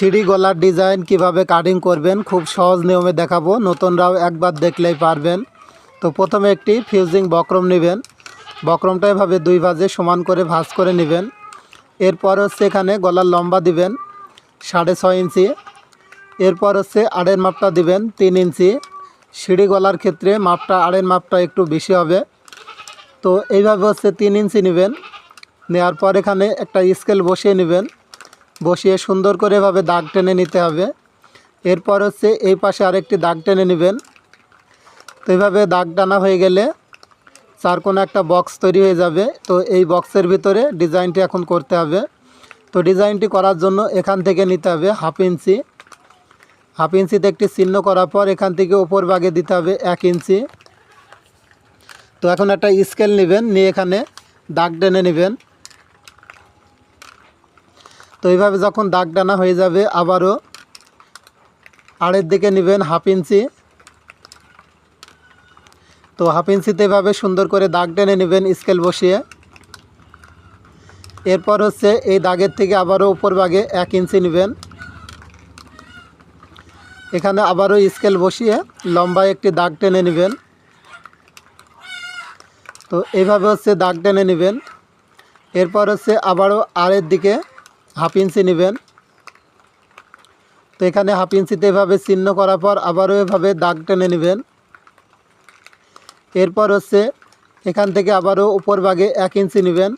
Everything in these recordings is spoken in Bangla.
সিঁড়ি গলার ডিজাইন কীভাবে কাটিং করবেন খুব সহজ নিয়মে দেখাবো। নতুনরাও একবার দেখলেই পারবেন। তো প্রথমে একটি ফিউজিং বক্রম নেবেন। বক্রমটা এভাবে দুই ভাজে সমান করে ভাজ করে নেবেন। এরপর হচ্ছে এখানে গলার লম্বা দিবেন সাড়ে ছয় ইঞ্চি। এরপর হচ্ছে আড়ের মাপটা দিবেন তিন ইঞ্চি। সিঁড়ি গলার ক্ষেত্রে মাপটা, আড়ের মাপটা একটু বেশি হবে। তো এইভাবে হচ্ছে তিন ইঞ্চি নেবেন। নেওয়ার পর এখানে একটা স্কেল বসিয়ে নেবেন। বসিয়ে সুন্দর করে এভাবে দাগ টেনে নিতে হবে। এরপর হচ্ছে এই পাশে আরেকটি দাগ টেনে নেবেন। তো এইভাবে দাগ টানা হয়ে গেলে চার কোনো একটা বক্স তৈরি হয়ে যাবে। তো এই বক্সের ভিতরে ডিজাইনটি এখন করতে হবে। তো ডিজাইনটি করার জন্য এখান থেকে নিতে হবে হাফ ইঞ্চি। হাফ ইঞ্চিতে একটি চিহ্ন করার পর এখান থেকে ওপর ভাগে দিতে হবে এক ইঞ্চি। তো এখন একটা স্কেল নেবেন, নিয়ে এখানে দাগ টেনে নেবেন। তো এইভাবে যখন দাগ টানা হয়ে যাবে, আবারও আড়ের দিকে নেবেন হাফ ইঞ্চি। তো হাফ ইঞ্চিতে এভাবে সুন্দর করে দাগ টেনে নেবেন স্কেল বসিয়ে। এরপর হচ্ছে এই দাগের থেকে আবারও উপর ভাগে এক ইঞ্চি নেবেন। এখানে আবারও স্কেল বসিয়ে লম্বায় একটি দাগ টেনে নেবেন। তো এইভাবে হচ্ছে দাগ টেনে নেবেন। এরপর হচ্ছে আবারও আড়ের দিকে হাফ ইঞ্চি নেবেন। তো এখানে হাফ ইঞ্চিতে এভাবে চিহ্ন করার পর আবারও এভাবে দাগ টেনে নেবেন। এরপর হচ্ছে এখান থেকে আবারও উপর ভাগে এক ইঞ্চি নেবেন।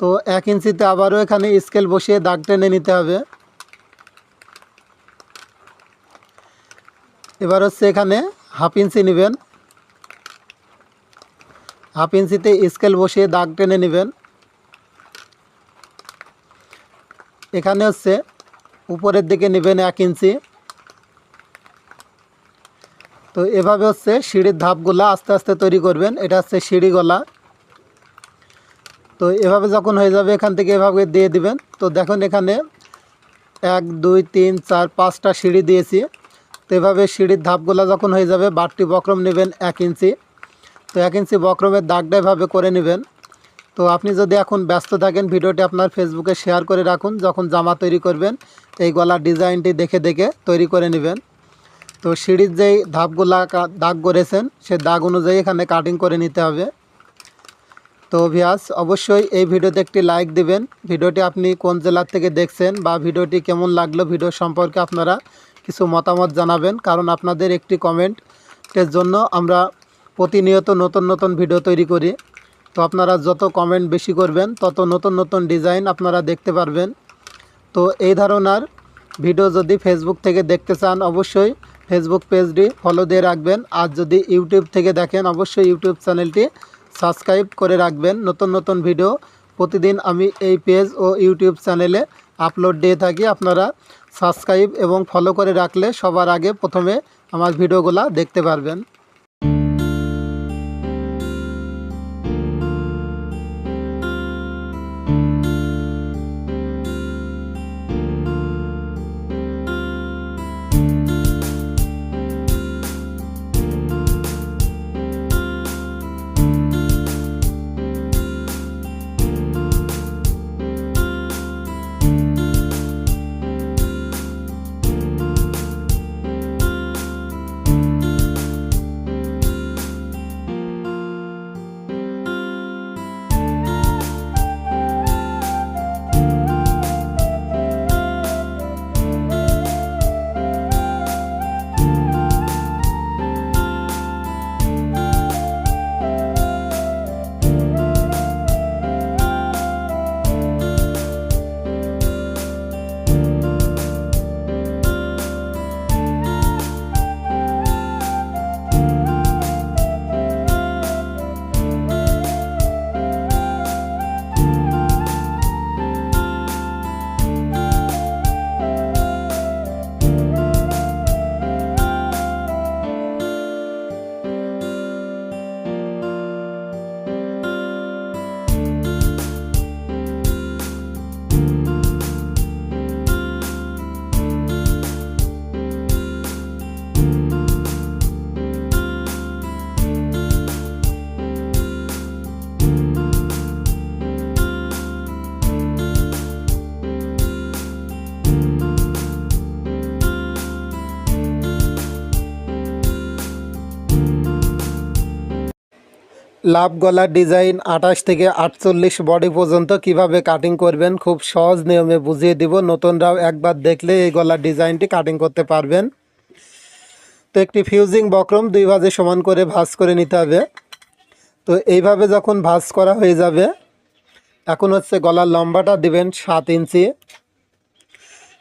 তো এক ইঞ্চিতে আবারও এখানে স্কেল বসিয়ে দাগ টেনে নিতে হবে। এবার হচ্ছে এখানে হাফ ইঞ্চি নেবেন। হাফ ইঞ্চিতে স্কেল বসিয়ে দাগ টেনে নেবেন। এখানে হচ্ছে উপরের দিকে নেবেন এক ইঞ্চি। তো এভাবে হচ্ছে সিঁড়ির ধাপগুলা আস্তে আস্তে তৈরি করবেন। এটা হচ্ছে সিঁড়ি গলা। তো এভাবে যখন হয়ে যাবে এখান থেকে এভাবে দিয়ে দিবেন। তো দেখুন এখানে এক, দুই, তিন, চার, পাঁচটা সিঁড়ি দিয়েছি। তো এভাবে সিঁড়ির ধাপগুলা যখন হয়ে যাবে, বাড়তি বক্রম নেবেন এক ইঞ্চি। তো এক ইঞ্চি বক্রমের দাগটা এভাবে করে নেবেন। তো আপনি যদি এখন ব্যস্ত থাকেন, ভিডিওটি আপনার ফেসবুকে শেয়ার করে রাখুন। যখন জামা তৈরি করবেন, এই গলার ডিজাইনটি দেখে দেখে তৈরি করে নেবেন। তো সিঁড়ির যেই ধাপগুলা দাগ করেছেন, সে দাগ অনুযায়ী এখানে কাটিং করে নিতে হবে। তো ভিয়াস অবশ্যই এই ভিডিওতে একটি লাইক দিবেন। ভিডিওটি আপনি কোন জেলার থেকে দেখছেন বা ভিডিওটি কেমন লাগল, ভিডিও সম্পর্কে আপনারা কিছু মতামত জানাবেন। কারণ আপনাদের একটি কমেন্টের জন্য আমরা প্রতিনিয়ত নতুন নতুন ভিডিও তৈরি করি। তো আপনারা যত কমেন্ট বেশি করবেন, তত নতুন নতুন ডিজাইন আপনারা দেখতে পারবেন। তো এই ধরনের ভিডিও যদি ফেসবুক থেকে দেখতে চান, অবশ্যই ফেসবুক পেজটি ফলো দিয়ে রাখবেন। আর যদি ইউটিউব থেকে দেখেন, অবশ্যই ইউটিউব চ্যানেলটি সাবস্ক্রাইব করে রাখবেন। নতুন নতুন ভিডিও প্রতিদিন আমি এই পেজ ও ইউটিউব চ্যানেলে আপলোড দিয়ে থাকি। আপনারা সাবস্ক্রাইব এবং ফলো করে রাখলে সবার আগে প্রথমে আমার ভিডিওগুলো দেখতে পারবেন। লাভ গলার ডিজাইন আঠাশ থেকে আটচল্লিশ বডি পর্যন্ত কীভাবে কাটিং করবেন? খুব সহজ নিয়মে বুঝিয়ে দিব। নতুনরাও একবার দেখলে এই গলার ডিজাইনটি কাটিং করতে পারবেন। তো একটি ফিউজিং বক্রম দুই ভাজে সমান করে ভাজ করে নিতে হবে। তো এইভাবে যখন ভাজ করা হয়ে যাবে, এখন হচ্ছে গলার লম্বাটা দিবেন সাত ইঞ্চি।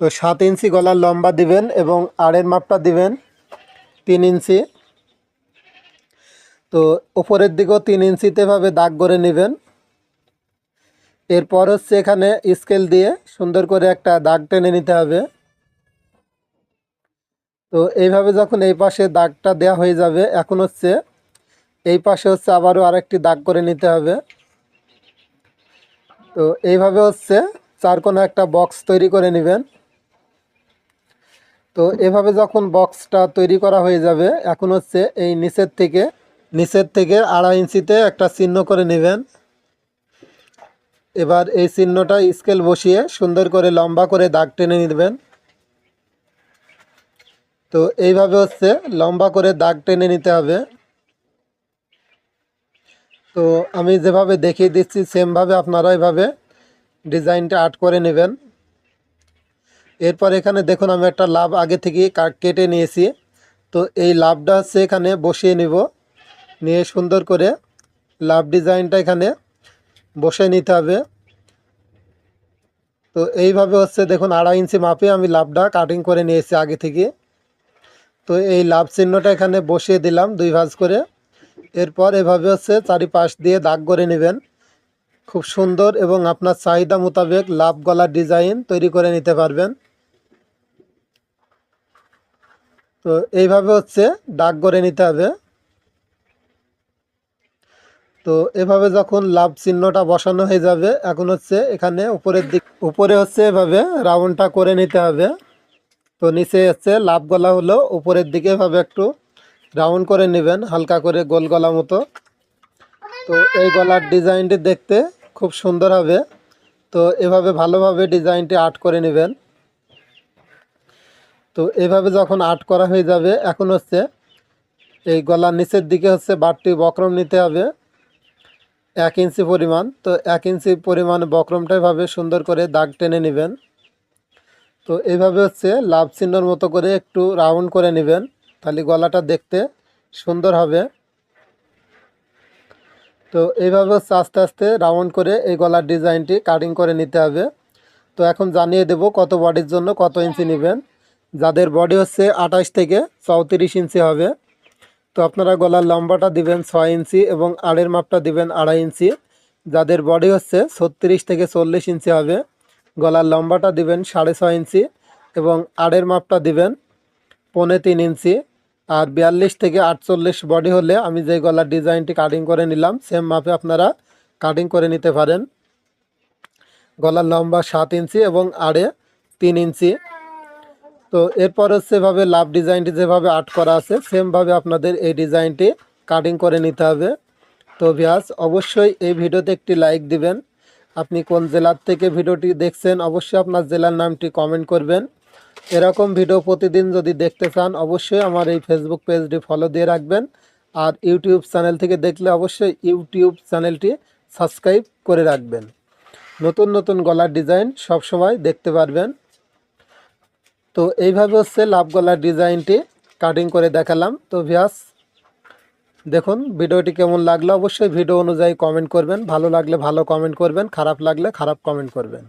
তো সাত ইঞ্চি গলার লম্বা দিবেন এবং আড়ের মাপটা দিবেন তিন ইঞ্চি। তো উপরের দিকেও তিন ইঞ্চিতে ভাবে দাগ করে নেবেন। এরপর হচ্ছে এখানে স্কেল দিয়ে সুন্দর করে একটা দাগ টেনে নিতে হবে। তো এইভাবে যখন এই পাশে দাগটা দেওয়া হয়ে যাবে, এখন হচ্ছে এই পাশে হচ্ছে আবারও আরেকটি দাগ করে নিতে হবে। তো এইভাবে হচ্ছে চার কোনো একটা বক্স তৈরি করে নেবেন। তো এভাবে যখন বক্সটা তৈরি করা হয়ে যাবে, এখন হচ্ছে এই নিচের থেকে নিচের থেকে আড়াই ইঞ্চিতে একটা চিহ্ন করে নেবেন। এবার এই চিহ্নটা স্কেল বসিয়ে সুন্দর করে লম্বা করে দাগ টেনে নেবেন। তো এইভাবে হচ্ছে লম্বা করে দাগ টেনে নিতে হবে। তো আমি যেভাবে দেখিয়ে দিচ্ছি, সেমভাবে আপনারা এভাবে ডিজাইনটা আর্ট করে নেবেন। এরপর এখানে দেখুন, আমি একটা লাভ আগে থেকে কেটে নিয়েছি। তো এই লাভটা হচ্ছে এখানে বসিয়ে নিব। নিয়ে সুন্দর করে লাভ ডিজাইনটা এখানে বসে নিতে হবে। তো এইভাবে হচ্ছে দেখুন আড়াই ইঞ্চি মাপে আমি লাভটা কাটিং করে নিয়েছি আগে থেকে। তো এই লাভ চিহ্নটা এখানে বসিয়ে দিলাম দুই ভাঁজ করে। এরপর এভাবে হচ্ছে চারিপাশ দিয়ে দাগ করে নেবেন। খুব সুন্দর এবং আপনার চাহিদা মোতাবেক লাভ গলার ডিজাইন তৈরি করে নিতে পারবেন। তো এইভাবে হচ্ছে দাগ করে নিতে হবে। তো এভাবে যখন লাভ চিহ্নটা বসানো হয়ে যাবে, এখন হচ্ছে এখানে উপরের দিক, উপরে হচ্ছে এভাবে রাউন্ডটা করে নিতে হবে। তো নিচে হচ্ছে লাভ গলা হলো উপরের দিকে এভাবে একটু রাউন্ড করে নেবেন, হালকা করে গোল গলা মতো। তো এই গলার ডিজাইনটি দেখতে খুব সুন্দর হবে। তো এভাবে ভালোভাবে ডিজাইনটি আর্ট করে নেবেন। তো এভাবে যখন আর্ট করা হয়ে যাবে, এখন হচ্ছে এই গলার নিচের দিকে হচ্ছে বাটটি বক্রম নিতে হবে। এক ইঞ্চি পরিমাণ, তো এক ইঞ্চি পরিমাণ বক্রমটা এভাবে সুন্দর করে দাগ টেনে নেবেন। তো এইভাবে হচ্ছে লাভ চিহ্নর মতো করে একটু রাউন্ড করে নেবেন, তাহলে গলাটা দেখতে সুন্দর হবে। তো এইভাবে হচ্ছে আস্তে আস্তে রাউন্ড করে এই গলার ডিজাইনটি কাটিং করে নিতে হবে। তো এখন জানিয়ে দেব কত বডির জন্য কত ইঞ্চি নেবেন। যাদের বডি হচ্ছে আঠাশ থেকে চৌত্রিশ ইঞ্চি হবে। তো আপনারা গলার লম্বাটা দিবেন ছয় ইঞ্চি এবং আড়ের মাপটা দিবেন আড়াই ইঞ্চি। যাদের বডি হচ্ছে ছত্রিশ থেকে চল্লিশ ইঞ্চি হবে। গলার লম্বাটা দিবেন সাড়ে ছয় ইঞ্চি এবং আড়ের মাপটা দিবেন পৌনে তিন ইঞ্চি। আর বিয়াল্লিশ থেকে আটচল্লিশ বডি হলে আমি যে গলার ডিজাইনটি কাটিং করে নিলাম সেম মাপে আপনারা কাটিং করে নিতে পারেন। গলার লম্বা সাত ইঞ্চি এবং আড়ে তিন ইঞ্চি। তো এরপর এভাবে লাভ ডিজাইনটি যেভাবে আর্ট করা আছে সেমভাবে আপনাদের এই ডিজাইনটি কাটিং করে নিতে হবে। তো ভিয়াস অবশ্যই এই ভিডিওতে একটি লাইক দিবেন। আপনি কোন জেলার থেকে ভিডিওটি দেখছেন, অবশ্যই আপনার জেলার নামটি কমেন্ট করবেন। এরকম ভিডিও প্রতিদিন যদি দেখতে চান, অবশ্যই আমার এই ফেসবুক পেজটি ফলো দিয়ে রাখবেন। আর ইউটিউব চ্যানেল থেকে দেখলে অবশ্যই ইউটিউব চ্যানেলটি সাবস্ক্রাইব করে রাখবেন। নতুন নতুন গলার ডিজাইন সবসময় দেখতে পারবেন। তো এইভাবে হচ্ছে লাভ গলার ডিজাইনটি কাটিং করে দেখালাম। তো ভিয়াস দেখুন, ভিডিওটি কেমন লাগল অবশ্যই ভিডিও অনুযায়ী কমেন্ট করবেন। ভালো লাগলে ভালো কমেন্ট করবেন, খারাপ লাগলে খারাপ কমেন্ট করবেন।